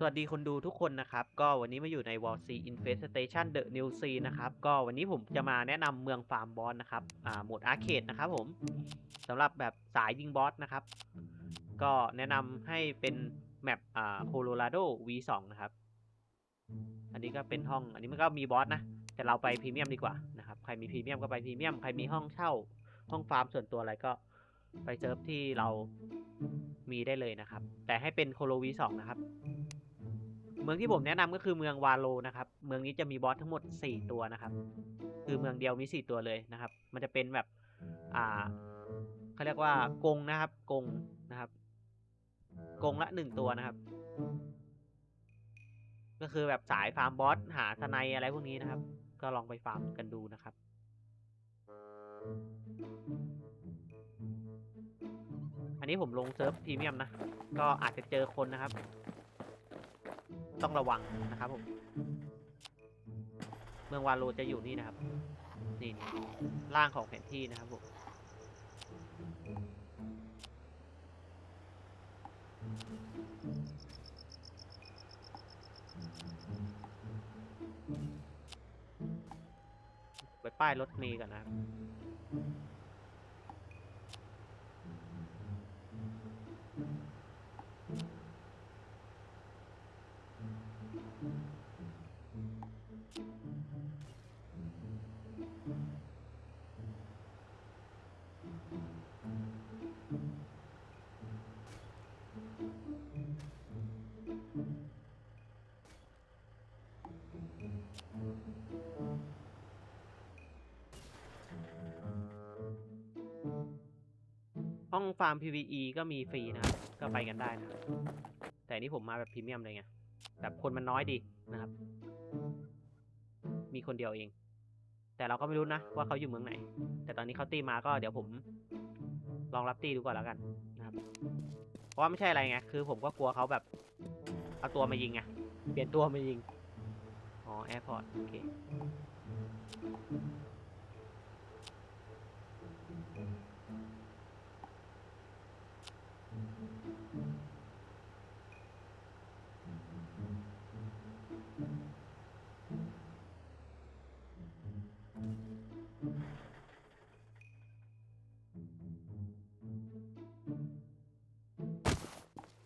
สวัสดีคนดูทุกคนนะครับ ก็วันนี้มาอยู่ใน w a l l C Infestation The New s e นะครับ ก็วันนี้ผมจะมาแนะนำเมืองฟาร์มบอสนะครับ อ่าโหมดอาร์เคดนะครับผมสำหรับแบบสายยิงบอสนะครับ ก็แนะนำให้เป็นแมปอ่าโคโลราโด V2 นะครับ อันนี้ก็เป็นห้อง อันนี้มันก็มีบอสนะ แต่เราไปพรีเมียมดีกว่านะครับ ใครมีพรีเมียมก็ไปพรีเมียม ใครมีห้องเช่า ห้องฟาร์มส่วนตัวอะไรก็ไปเซิร์ฟที่เรามีได้เลยนะครับ แต่ให้เป็นโคโล V2 นะครับ มืองที่ผมแนะนำก็คือเมืองวาโลนะครับ เมืองนี้จะมีบอสทั้งหมด 4 ตัวนะครับ คือเมืองเดียวมี 4 ตัวเลยนะครับ มันจะเป็นแบบ อ่าเขาเรียกว่ากรงนะครับกรงนะครับกรงละหนึ่งตัวนะครับ ก็คือแบบสายฟาร์มบอสหาสไนอะไรพวกนี้นะครับ ก็ลองไปฟาร์มกันดูนะครับอันนี้ผมลงเซิร์ฟพรีเมียมนะ ก็อาจจะเจอคนนะครับ ต้องระวังนะครับผมเมืองวาโลจะอยู่นี่นะครับ นี่ล่างของแผนที่นะครับผมไปป้ายรถเมย์ก่อนนะครับ ห้องฟาร์ม PVE ก็มีฟรีนะครับ ก็ไปกันได้นะครับแต่อันนี้ผมมาแบบพรีเมียมเลยไง แบบคนมันน้อยดีนะครับ มีคนเดียวเอง แต่เราก็ไม่รู้นะว่าเขาอยู่เมืองไหน แต่ตอนนี้เขาตีมาก็เดี๋ยวผมลองรับตีดูก่อนแล้วกันนะครับ เพราะว่าไม่ใช่อะไรไง คือผมก็กลัวเขาแบบ เอาตัวมายิงไง เปลี่ยนตัวมายิง อ๋อแอร์พอร์ตโอเค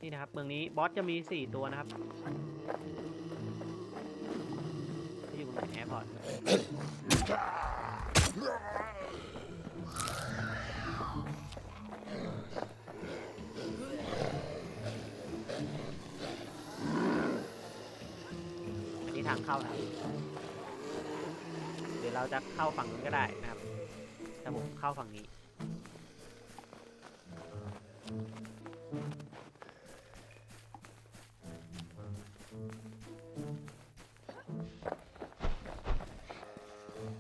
นี่นะครับเมืองนี้บอสจะมี 4 ตัวนะครับที่อยู่ตรงไหนแอร์พอร์ตอันนี้ทางเข้านะครับเดี๋ยวเราจะเข้าฝั่งนู้นก็ได้นะครับแต่ผมเข้าฝั่งนี้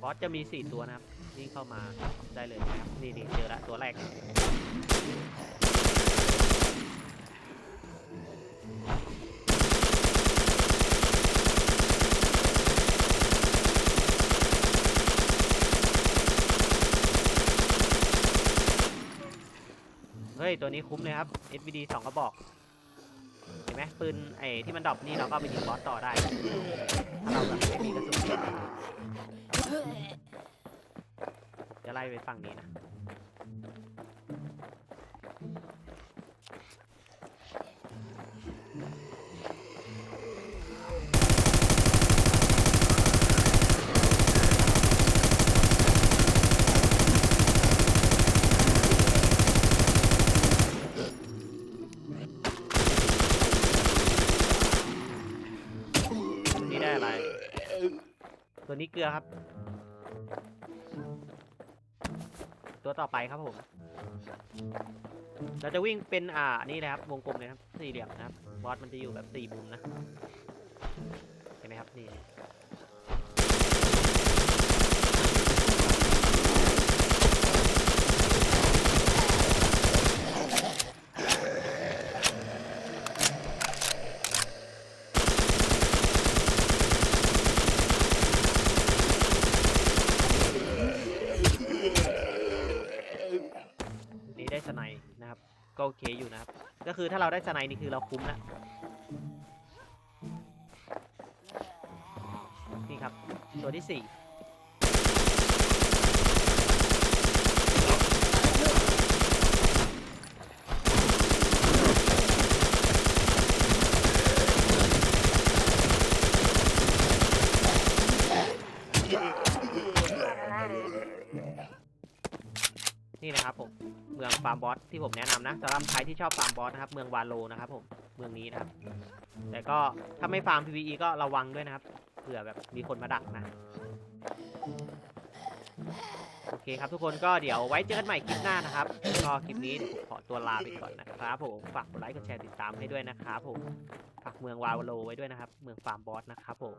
บอสจะมี 4 ตัวนะครับวิ่งเข้ามาได้เลยนะครับนี่นี่เจอละตัวแรกเฮ้ย ตัวนี้คุ้มเลยครับ SVD 2กระบอก เห็นไหมปืนไอ้ที่มันดรอปนี่เราก็ไปยิงบอสต่อได้ถ้าเราแบบไม่มีกระสุนจะ ล่ไปฝั่งนี้นะ นี่ได้อะไร ตัวนี้เกลือครับ ตัวต่อไปครับผม เราจะวิ่งเป็นอ่านี่เลยครับวงกลมเลยครับ สี่เหลี่ยมนะครับบอสมันจะอยู่แบบสี่มุมนะ เห็นไหมครับนี่ ได้สไนนะครับ ก็โอเคอยู่นะครับ ก็คือถ้าเราได้สไนนี่คือเราคุ้มละนี่ครับ ตัวที่สี่ นะครับผมเมืองฟาร์มบอสที่ผมแนะนำนะสำหรับใครที่ชอบฟาร์มบอสนะครับเมืองวาโลนะครับผมเมืองนี้นะครับ แต่ก็ถ้าไม่ฟาร์ม PVE ก็ระวังด้วยนะครับเผื่อแบบมีคนมาดักนะโอเคครับทุกคนก็เดี๋ยวไว้เจอกันใหม่คลิปหน้านะครับก็คลิปนี้เดี๋ยวผมขอตัวลาไปก่อนนะครับผมฝากกดไลค์กดแชร์ติดตามให้ด้วยนะครับผมฝากเมืองวาโลไว้ด้วยนะครับ เมืองฟาร์มบอสนะครับผม